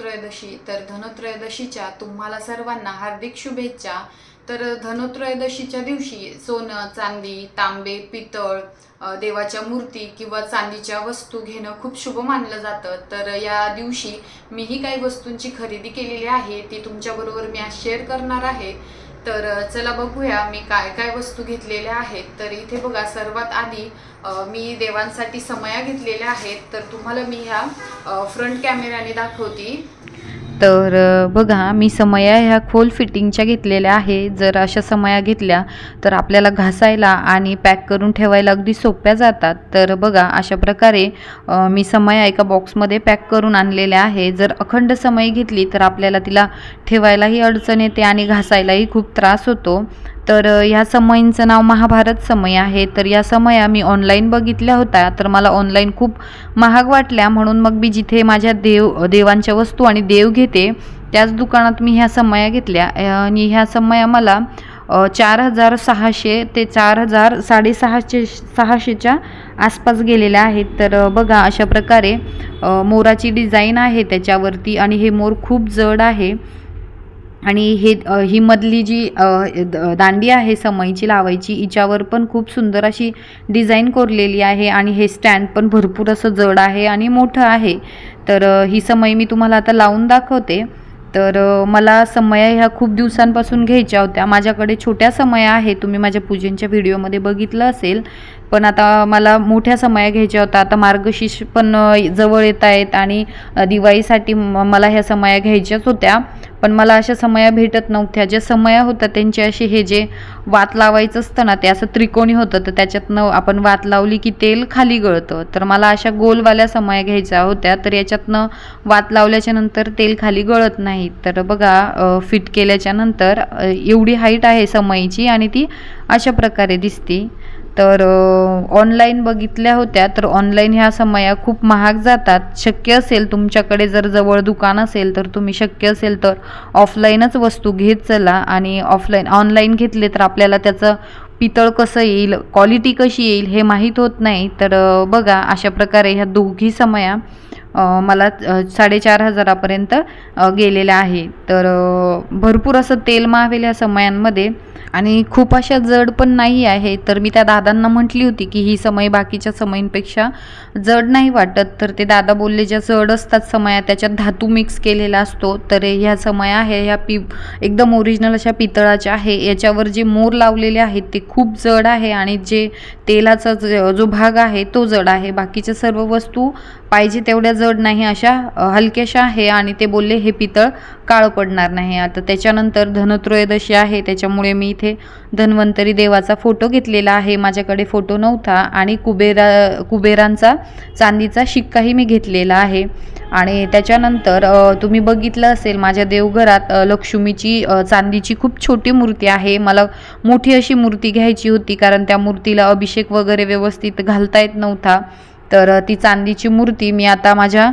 आहे धनत्रयोदशी. तर धनत्रयोदशीच्या तुम्हाला सर्वांना हार्दिक शुभेच्छा. तर धनोत्रयोदशीच्या दिवशी सोनं चांदी तांबे पितळ देवाच्या मूर्ती किंवा चांदीच्या वस्तू घेणं खूप शुभ मानलं जातं. तर या दिवशी मीही काही वस्तूंची खरेदी केलेली आहे ती तुमच्याबरोबर मी आज शेअर करणार आहे. तर चला बघूया मी काय काय वस्तू घेतलेल्या आहेत. तर इथे बघा सर्वात आधी मी देवांसाठी समया घेतलेल्या आहेत. तर तुम्हाला मी ह्या फ्रंट कॅमेऱ्याने दाखवते. तर बघा मी समया ह्या खोल फिटिंगच्या घेतलेल्या आहे जर अशा समया घेतल्या तर आपल्याला घासायला आणि पॅक करून ठेवायला अगदी सोप्या जातात. तर बघा अशा प्रकारे मी समया एका बॉक्समध्ये पॅक करून आणलेल्या आहे जर अखंड समय घेतली तर आपल्याला तिला ठेवायलाही अडचण येते आणि घासायलाही खूप त्रास होतो. तर ह्या समयींचं नाव महाभारत समय आहे. तर या समया मी ऑनलाईन बघितल्या होत्या. तर मला ऑनलाईन खूप महाग वाटल्या. म्हणून मग मी जिथे माझ्या देव देवांच्या वस्तू आणि देव घेते त्याच दुकानात मी ह्या समया घेतल्या. आणि ह्या समया मला चार हजार सहाशे ते चार हजार साडेसहाशे सहाशेच्या आसपास गेलेल्या आहेत. तर बघा अशा प्रकारे मोराची डिझाईन आहे त्याच्यावरती आणि हे मोर खूप जड आहे. आणि हे ही मधली जी द- दांडी आहे समईची लावायची हिच्यावर पण खूप सुंदर अशी डिझाईन कोरलेली आहे आणि हे स्टँड पण भरपूर असं जड आहे आणि मोठं आहे. तर ही समई मी तुम्हाला आता लावून दाखवते. तर मला समया ह्या खूप दिवसांपासून घ्यायच्या होत्या. माझ्याकडे छोट्या समया आहेत तुम्ही माझ्या पूजेंच्या व्हिडिओमध्ये बघितलं असेल पण आता मला मोठ्या समया घ्यायच्या होत्या. आता मार्गशीर्ष पण जवळ येत आहेत आणि दिवाळीसाठी म- मला ह्या समया घ्यायच्याच होत्या. पण मला अशा समया भेटत नव्हत्या. ज्या समया होत्या त्यांचे असे हे जे वात लावायचं असतं ना ते असं त्रिकोणी होतं. तर त्याच्यातनं आपण वात लावली की तेल खाली गळतं. तर मला अशा गोलवाल्या समया घ्यायच्या होत्या. तर याच्यातनं वात लावल्याच्या नंतर तेल खाली गळत नाही. तर बघा फिट केल्याच्यानंतर एवढी हाईट आहे समईची आणि ती अशा प्रकारे दिसते. तर ऑनलाईन बघितल्या होत्या तर ऑनलाईन ह्या समया खूप महाग जातात. शक्य असेल तुमच्याकडे जर जवळ दुकान असेल तर तुम्ही शक्य असेल तर ऑफलाईनच वस्तू घेत चला आणि ऑफलाईन ऑनलाईन घेतले तर आपल्याला त्याचं पितळ कसं येईल क्वालिटी कशी येईल हे माहीत होत नाही. तर बघा अशा प्रकारे ह्या दोघी समया मला साडेचार हजारापर्यंत गेलेलं आहे. तर भरपूर असं तेल मावेल्या समयांमध्ये आणि खूप अशा जड पण नाही आहे. तर मी त्या दादांना म्हटली होती की ही समय बाकीच्या समयींपेक्षा जड नाही वाटत. तर ते दादा बोलले ज्या जड असतात समया त्याच्यात धातू मिक्स केलेला असतो. तर ह्या समया आहे ह्या पि एकदम ओरिजिनल अशा पितळाच्या आहे. याच्यावर जे मोर लावलेले आहेत ते खूप जड आहे आणि जे तेलाचा ज- जो भाग आहे तो जड आहे. बाकीच्या सर्व वस्तू पाहिजे तेवढ्या जड नाही अशा हलक्याशा आहे आणि ते बोलले हे पितळ काळं पडणार नाही. आता त्याच्यानंतर धनत्रयोदशी आहे त्याच्यामुळे मी इथे धन्वंतरी देवाचा फोटो घेतलेला आहे. माझ्याकडे फोटो नव्हता आणि कुबेरा कुबेरांचा चांदीचा शिक्काही मी घेतलेला आहे. आणि त्याच्यानंतर तुम्ही बघितलं असेल माझ्या देवघरात लक्ष्मीची चांदीची खूप छोटी मूर्ती आहे. मला मोठी अशी मूर्ती घ्यायची होती कारण त्या मूर्तीला अभिषेक वगैरे व्यवस्थित घालता येत नव्हता. तर ती चांदीची मूर्ती मी आता माझ्या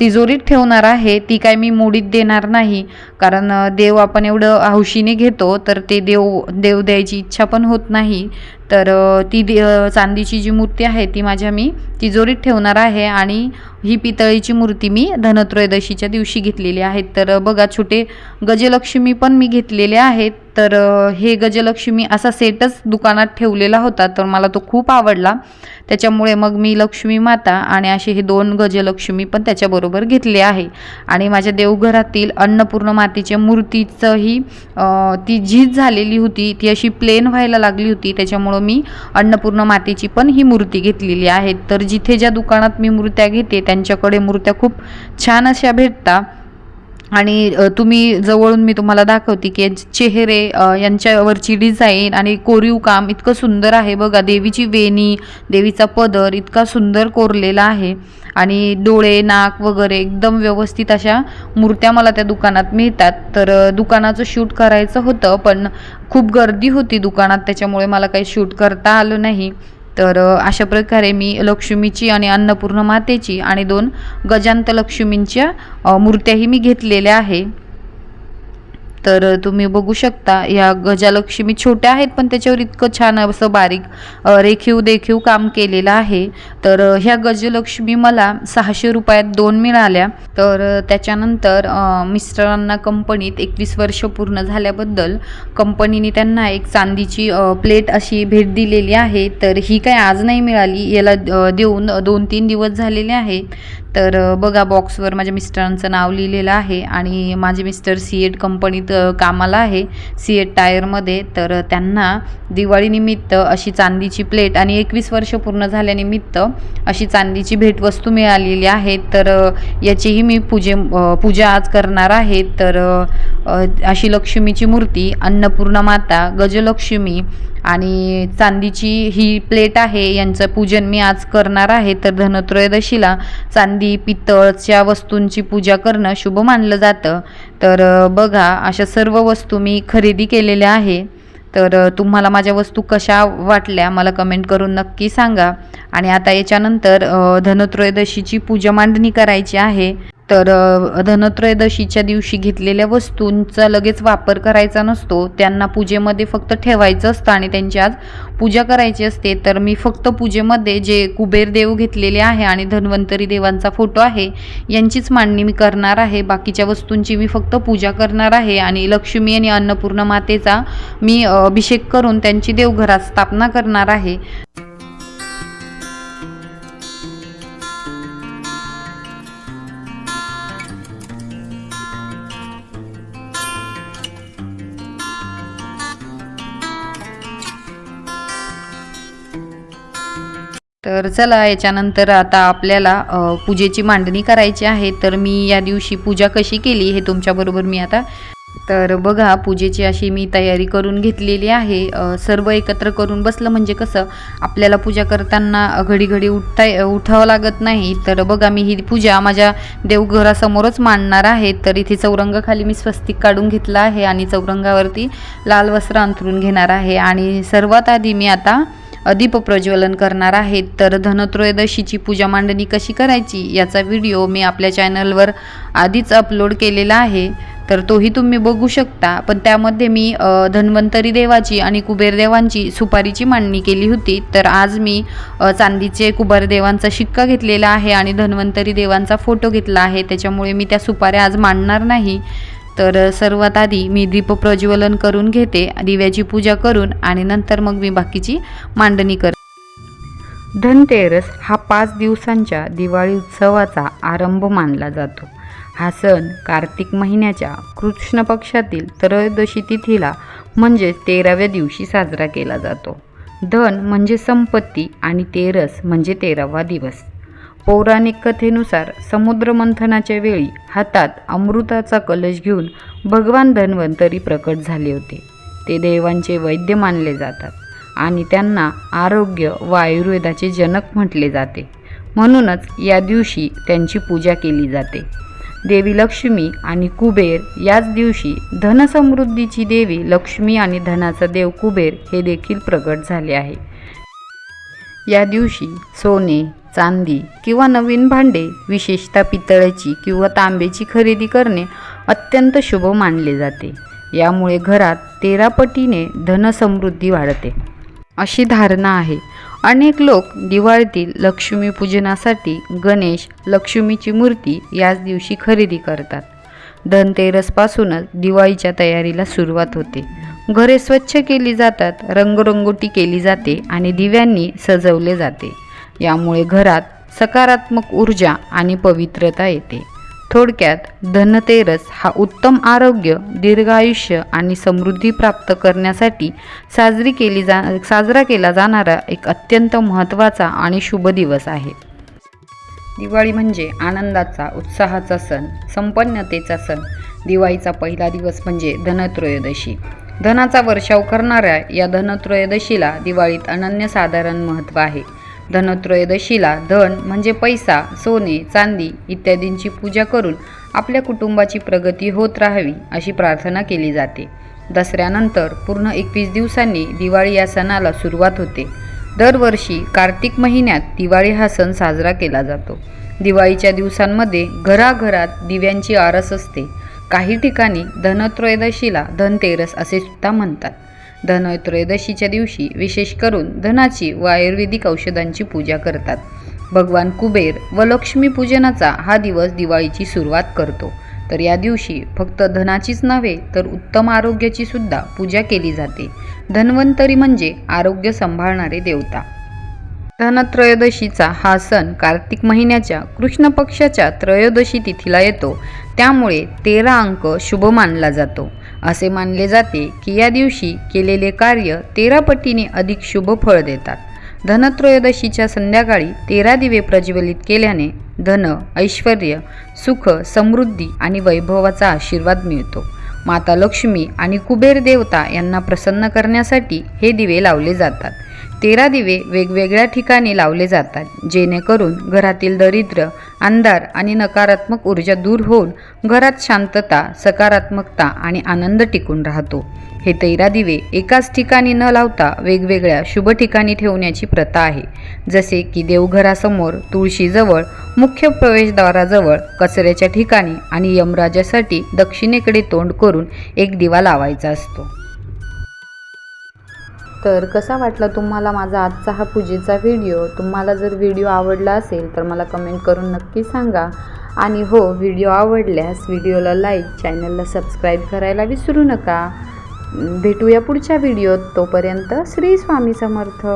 तिजोरीत ठेवणार आहे ती काय मी मोडीत देणार नाही. कारण देव आपण एवढं हौशीने घेतो तर ते देव देव द्यायची इच्छा पण होत नाही. तर ती दे चांदीची जी मूर्ती आहे ती माझ्या मी तिजोरीत ठेवणार आहे आणि ही पितळीची मूर्ती मी धनत्रयोदशीच्या दिवशी घेतलेली आहे. तर बघा छोटे गजलक्ष्मी पण मी घेतलेले आहेत. तर हे गजलक्ष्मी असा सेटच दुकानात ठेवलेला होता तर मला तो खूप आवडला. त्याच्यामुळे मग मी लक्ष्मी माता आणि असे हे दोन गजलक्ष्मी पण त्याच्याबरोबर घेतले आहे. आणि माझ्या देवघरातील अन्नपूर्ण मातेच्या मूर्तीचंही ती झीज झालेली होती ती अशी प्लेन व्हायला लागली होती. त्याच्यामुळं मी अन्नपूर्ण मातेची पण ही मूर्ती घेतलेली आहे. तर जिथे ज्या दुकानात मी मूर्त्या घेते त्यांच्याकडे मूर्त्या खूप छान अशा भेटतात आणि तुम्ही जवळून मी तुम्हाला दाखवते की चेहरे यांच्यावरची डिझाईन आणि कोरीव काम इतकं सुंदर आहे. बघा देवीची वेणी देवीचा पदर इतका सुंदर कोरलेला आहे. आणि डोळे नाक वगैरे एकदम व्यवस्थित अशा मूर्त्या मला त्या दुकानात मिळतात. तर दुकानाचं शूट करायचं होतं पण खूप गर्दी होती दुकानात त्याच्यामुळे मला काही शूट करता आलं नाही. तर अशा प्रकारे मी लक्ष्मीची आणि अन्नपूर्ण मातेची आणि दोन गजांत लक्ष्मींच्या मूर्त्याही मी घेतलेल्या आहे. तर तुम्ही बघू शकता या गजालक्ष्मी छोट्या आहेत पण त्याच्यावर इतकं छान असं बारीक रेखीव देखीव काम केलेलं आहे. तर ह्या गजलक्ष्मी मला सहाशे रुपयात दोन मिळाल्या. तर त्याच्यानंतर मिस्टरांना कंपनीत एकवीस वर्ष पूर्ण झाल्याबद्दल कंपनीने त्यांना एक चांदीची प्लेट अशी भेट दिलेली आहे. तर ही काय आज नाही मिळाली. याला देऊन दोन तीन दिवस झालेले आहे तर बघा बॉक्सवर माझ्या मिस्टरांचं नाव लिहिलेलं आहे आणि माझे मिस्टर सी एड कंपनीत कामाला आहे सी एड टायरमध्ये. तर त्यांना दिवाळीनिमित्त अशी चांदीची प्लेट आणि एकवीस वर्ष पूर्ण झाल्यानिमित्त अशी चांदीची भेटवस्तू मिळालेली आहे. तर याचीही मी पूजे पूजा आज करणार आहे. तर अशी लक्ष्मीची मूर्ती अन्नपूर्णा माता गजलक्ष्मी आणि चांदीची ही प्लेट आहे. यांचं पूजन मी आज करणार आहे. तर धनत्रयोदशीला चांदी पितळच्या वस्तूंची पूजा करणं शुभ मानलं जातं. तर बघा अशा सर्व वस्तू मी खरेदी केलेल्या आहे. तर तुम्हाला माझ्या वस्तू कशा वाटल्या मला कमेंट करून नक्की सांगा. आणि आता याच्यानंतर धनत्रयोदशीची पूजा मांडणी करायची आहे. तर धनत्रयोदशीच्या दिवशी घेतलेल्या वस्तूंचा लगेच वापर करायचा नसतो. त्यांना पूजेमध्ये फक्त ठेवायचं असतं आणि त्यांची आज पूजा करायची असते. तर मी फक्त पूजेमध्ये जे कुबेर देव घेतलेले आहे आणि धन्वंतरी देवांचा फोटो आहे यांचीच मांडणी मी करणार आहे. बाकीच्या वस्तूंची मी फक्त पूजा करणार आहे आणि लक्ष्मी आणि अन्नपूर्ण मातेचा मी अभिषेक करून त्यांची देवघरात स्थापना करणार आहे. तर चला याच्यानंतर आता आपल्याला पूजेची मांडणी करायची आहे. तर मी या दिवशी पूजा कशी केली हे तुमच्याबरोबर मी आता तर बघा पूजेची अशी मी तयारी करून घेतलेली आहे. सर्व एकत्र करून बसलं म्हणजे कसं आपल्याला पूजा करताना घडी घडी उठता उठावं लागत नाही. तर बघा मी ही पूजा माझ्या देवघरासमोरच मांडणार आहे. तर इथे चौरंगाखाली मी स्वस्तिक काढून घेतला आहे आणि चौरंगावरती लाल वस्त्र अंथरून घेणार आहे. आणि सर्वात आधी मी आता दीप प्रज्वलन करणार आहेत. तर धनत्रयोदशीची पूजा मांडणी कशी करायची याचा व्हिडिओ मी आपल्या चॅनलवर आधीच अपलोड केलेला आहे. तर तोही तुम्ही बघू शकता. पण त्यामध्ये मी धन्वंतरी देवाची आणि कुबेर देवांची सुपारीची मांडणी केली होती. तर आज मी चांदीचे कुबेर देवांचा शिक्का घेतलेला आहे आणि धन्वंतरी देवांचा फोटो घेतला आहे. त्याच्यामुळे मी त्या सुपाऱ्या आज मांडणार नाही. तर सर्वात आधी मी दीप प्रज्वलन करून घेते दिव्याची पूजा करून आणि नंतर मग मी बाकीची मांडणी करते धनतेरस हा पाच दिवसांच्या दिवाळी उत्सवाचा आरंभ मानला जातो. हा सण कार्तिक महिन्याच्या कृष्ण पक्षातील त्रयोदशी तिथीला म्हणजे तेराव्या दिवशी साजरा केला जातो. धन म्हणजे संपत्ती आणि तेरस म्हणजे तेरावा दिवस. पौराणिक कथेनुसार समुद्रमंथनाच्या वेळी हातात अमृताचा कलश घेऊन भगवान धन्वंतरी प्रकट झाले होते. ते देवांचे वैद्य मानले जातात आणि त्यांना आरोग्य व आयुर्वेदाचे जनक म्हटले जाते. म्हणूनच या दिवशी त्यांची पूजा केली जाते. देवी लक्ष्मी आणि कुबेर याच दिवशी धनसमृद्धीची देवी लक्ष्मी आणि धनाचा देव कुबेर हे देखील प्रकट झाले आहे. या दिवशी सोने चांदी किंवा नवीन भांडे विशेषतः पितळेची किंवा तांब्याची खरेदी करणे अत्यंत शुभ मानले जाते. यामुळे घरात तेरा पटीने धनसमृद्धी वाढते. अशी धारणा आहे. अनेक लोक दिवाळीतील लक्ष्मीपूजनासाठी गणेश लक्ष्मीची मूर्ती याच दिवशी खरेदी करतात. धनतेरसपासूनच दिवाळीच्या तयारीला सुरुवात होते. घरे स्वच्छ केली जातात रंगरंगोटी केली जाते आणि दिव्यांनी सजवले जाते. यामुळे घरात सकारात्मक ऊर्जा आणि पवित्रता येते. थोडक्यात धनतेरस हा उत्तम आरोग्य दीर्घायुष्य आणि समृद्धी प्राप्त करण्यासाठी साजरी केली जा साजरा केला जाणारा एक अत्यंत महत्त्वाचा आणि शुभ दिवस आहे. दिवाळी म्हणजे आनंदाचा उत्साहाचा सण संपन्नतेचा सण. दिवाळीचा पहिला दिवस म्हणजे धनत्रयोदशी. धनाचा वर्षाव करणाऱ्या या धनत्रयोदशीला दिवाळीत अनन्यसाधारण महत्त्व आहे. धनत्रयोदशीला धन म्हणजे पैसा सोने चांदी इत्यादींची पूजा करून आपल्या कुटुंबाची प्रगती होत राहावी अशी प्रार्थना केली जाते. दसऱ्यानंतर पूर्ण एकवीस दिवसांनी दिवाळी या सणाला सुरुवात होते. दरवर्षी कार्तिक महिन्यात दिवाळी हा सण साजरा केला जातो. दिवाळीच्या दिवसांमध्ये घराघरात दिव्यांची आरस असते. काही ठिकाणी धनत्रयोदशीला धनतेरस असे सुद्धा म्हणतात. धनत्रयोदशीच्या दिवशी विशेष करून धनाची व आयुर्वेदिक औषधांची पूजा करतात. भगवान कुबेर व लक्ष्मी पूजनाचा हा दिवस दिवाळीची सुरुवात करतो. तर या दिवशी फक्त धनाचीच नव्हे तर उत्तम आरोग्याची सुद्धा पूजा केली जाते. धन्वंतरी म्हणजे आरोग्य सांभाळणारे देवता. धनत्रयोदशीचा हा सण कार्तिक महिन्याच्या कृष्ण पक्षाच्या त्रयोदशी तिथीला येतो. त्यामुळे तेरा अंक शुभ मानला जातो. असे मानले जाते की या दिवशी केलेले कार्य तेरा पटीने अधिक शुभ फळ देतात. धनत्रयोदशीच्या संध्याकाळी तेरा दिवे प्रज्वलित केल्याने धन ऐश्वर सुख समृद्धी आणि वैभवाचा आशीर्वाद मिळतो. माता लक्ष्मी आणि कुबेर देवता यांना प्रसन्न करण्यासाठी हे दिवे लावले जातात. तेरा दिवे वेगवेगळ्या ठिकाणी लावले जातात जेणेकरून घरातील दरिद्र अंधार आणि नकारात्मक ऊर्जा दूर होऊन घरात शांतता सकारात्मकता आणि आनंद टिकून राहतो. हे तेरा दिवे एकाच ठिकाणी न लावता वेगवेगळ्या शुभ ठिकाणी ठेवण्याची प्रथा आहे. जसे की देवघरासमोर तुळशीजवळ मुख्य प्रवेशद्वाराजवळ कचऱ्याच्या ठिकाणी आणि यमराजासाठी दक्षिणेकडे तोंड करून एक दिवा लावायचा असतो. तर कसा वाटला तुम्हाला माझा आजचा हा पूजेचा व्हिडिओ? तुम्हाला जर व्हिडिओ आवडला असेल तर मला कमेंट करून नक्की सांगा. आणि हो व्हिडिओ आवडल्यास व्हिडिओला लाईक चॅनलला सबस्क्राईब करायला विसरू नका. भेटूया पुढच्या व्हिडिओत. तोपर्यंत श्री स्वामी समर्थ.